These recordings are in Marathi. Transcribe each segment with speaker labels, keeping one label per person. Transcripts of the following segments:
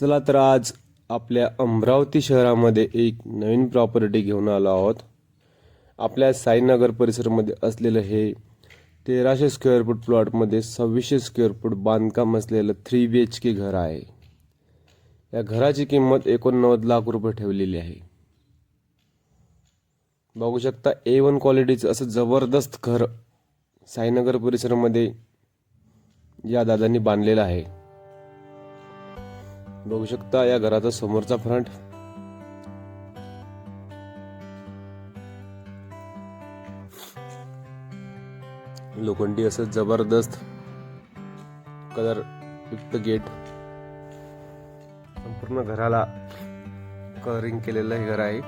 Speaker 1: चला तर आज आपल्या अमरावती शहरामध्ये एक नवीन प्रॉपर्टी घेऊन आलो आहोत. आपल्या साईनगर परिसरामध्ये असलेलं हे तेराशे स्क्वेअर फूट प्लॉटमध्ये सव्वीसशे स्क्वेअर फूट बांधकाम असलेलं थ्री बी एच के घर आहे. या घराची किंमत एकोणनव्वद लाख रुपये ठेवलेली आहे. बघू शकता ए वन क्वालिटीचं असं जबरदस्त घर साईनगर परिसरामध्ये या दादांनी बांधलेलं आहे. बघू शकता या घराचा समोरचा फ्रंट. लोखंडी असं जबरदस्त कलर युक्त गेट. संपूर्ण घराला कलरिंग केलेलं हे घर आहे.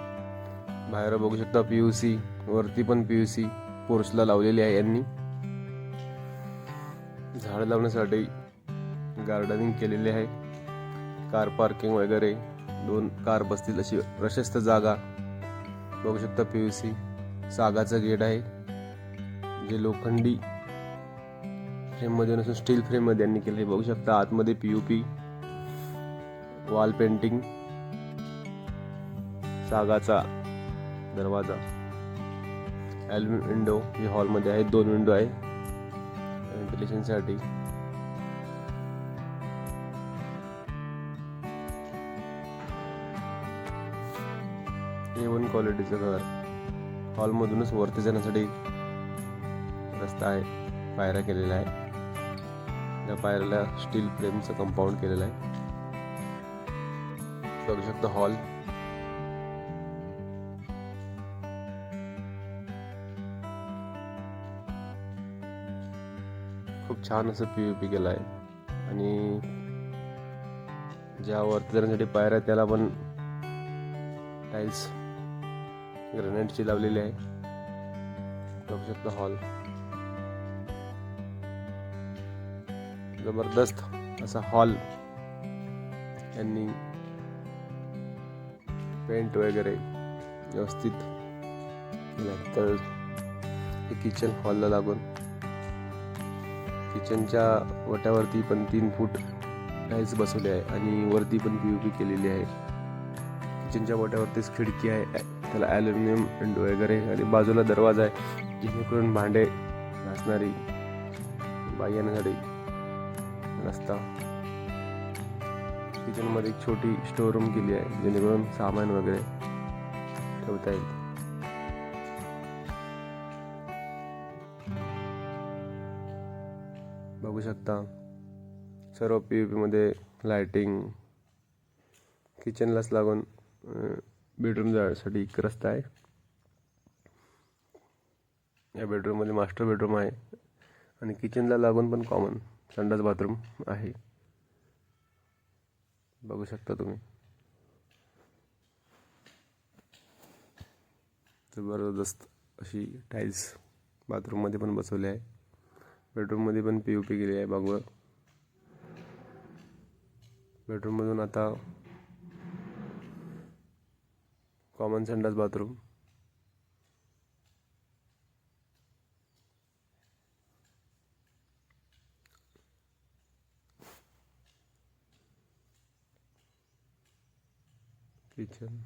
Speaker 1: बाहेर बघू शकता पीयूसी वरती पण पीयूसी पोर्सला लावलेली आहे यांनी. झाड लावण्यासाठी गार्डनिंग केलेली आहे. कार पार्किंग वगैरे दोन कार बसतील अशी प्रशस्त जागा. बघू शकता पी यू सी सागाचं गेट आहे. जे लोखंडी फ्रेममध्ये नसून स्टील फ्रेममध्ये यांनी केले बघू शकता आतमध्ये P U P wall painting सागाचा दरवाजा ॲल्युमिनियम विंडो हे हॉलमध्ये आहेत दोन विंडो आहे. व्हेंटिलेशनसाठी ए वन क्वालिटीचं घर हॉलमधूनच वरती जाण्यासाठी रस्ता आहे पायऱ्या केलेल्या आहे त्या पायऱ्याला स्टील फ्रेमचं कंपाऊंड केलेलं आहे. बघू शकता हॉल खूप छान असं पी यू पी केलं आहे. आणि ज्या वरती जाण्यासाठी पायऱ्या त्याला पण टाईल्स ग्रेनाइटची लावलेली आहे. बघू शकता हॉल जबरदस्त असा हॉल यांनी पेंट वगैरे व्यवस्थित तर हे किचन हॉलला लागून. किचनच्या वट्यावरती पण तीन फूट टाईल्स बसवले आहे आणि वरती पण पी ओ पी केलेली आहे. किचनच्या वट्यावरतीच खिडकी आहे. त्याला ॲल्युमिनियम विंडो वगैरे आणि बाजूला दरवाजा आहे जेणेकरून भांडे घासणारी बाई येण्यासाठी रस्ता. किचनमध्ये एक छोटी स्टोर रूम केली आहे जेणेकरून सामान वगैरे ठेवता येईल. बघू शकता सर्व पी यू पीमध्ये लायटिंग किचनलाच लागून बेडरूम जाण्यासाठी एक रस्ता आहे. या बेडरूममध्ये मास्टर बेडरूम आहे आणि किचनला लागून पण कॉमन संडास बाथरूम आहे. बघू शकता तुम्ही. जबरदस्त अशी टाईल्स बाथरूममध्ये पण बसवली आहे. बेडरूममध्ये पण पी यू पी केली आहे. बघ बेडरूममधून आता कॉमन संडास बाथरूम किचन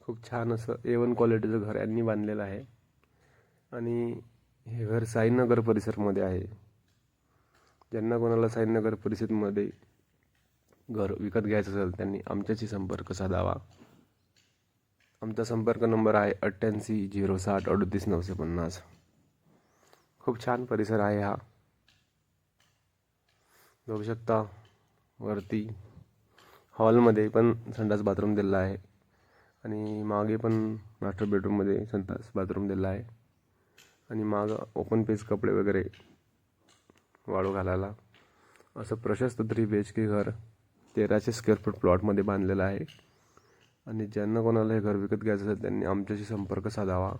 Speaker 1: खूप छान असं ए वन क्वालिटीचं घर यांनी बांधलेलं आहे. आणि हे घर साईनगर परिसरमध्ये आहे. ज्यांना कोणाला साईनगर परिसरमध्ये घर विकत घ्यायचं असेल त्यांनी आमच्याशी संपर्क साधावा. आमचा संपर्क नंबर आहे अठ्ठ्याऐंशी झिरो साठ अडतीस नऊशे पन्नास. खूप छान परिसर आहे हा. बघू शकता. वरती हॉलमध्ये पण संडास बाथरूम दिलेला आहे. आणि मागे पण मास्टर बेडरूममध्ये संडास बाथरूम दिलेला आहे. आणि मागं ओपन पेज कपडे वगैरे वाळू घालायला. असं प्रशस्त थ्री बी एच के घर. तेराशे स्क्वेअर फूट प्लॉटमध्ये बांधलेलं आहे. आणि ज्यांना कोणाला हे घर विकत घ्यायचं असेल त्यांनी आमच्याशी संपर्क साधावा.